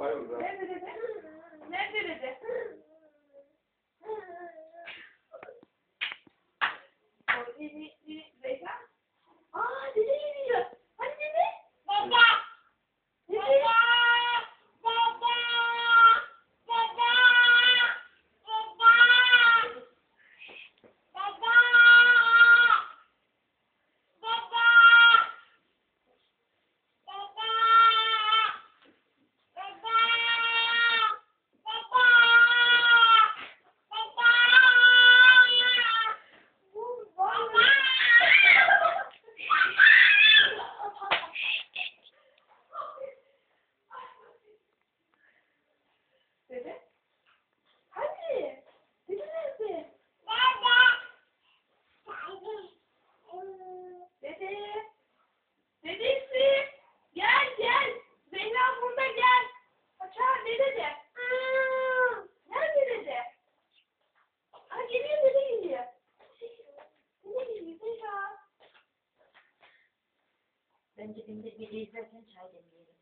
Aferin be. Nerede dede? Nerede. Bence günde bir litre çay demleyelim.